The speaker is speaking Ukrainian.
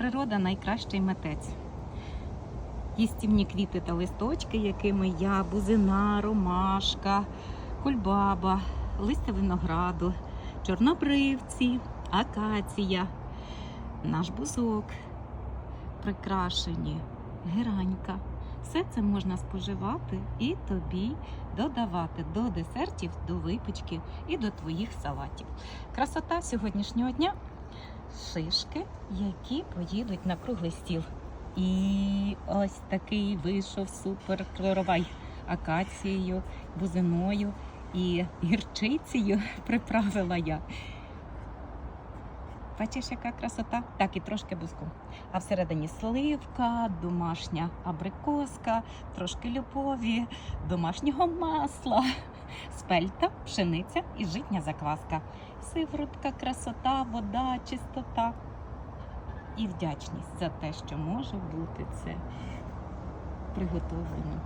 Природа найкращий митець. Їстівні квіти та листочки, якими я, бузина, ромашка, кульбаба, листя винограду, чорнобривці, акація, наш бузок, прикрашені, геранька. Все це можна споживати і тобі додавати до десертів, до випічки і до твоїх салатів. Красота сьогоднішнього дня шишки, які поїдуть на круглий стіл. І ось такий вийшов супер коровай акацією, бузиною і гірчицею приправила я. Бачиш, яка красота? Так, і трошки бузку. А всередині сливка, домашня абрикоска, трошки любові, домашнього масла, спельта, пшениця і житня закваска. Сиворотка, красота, вода, чистота і вдячність за те, що може бути це приготовлено.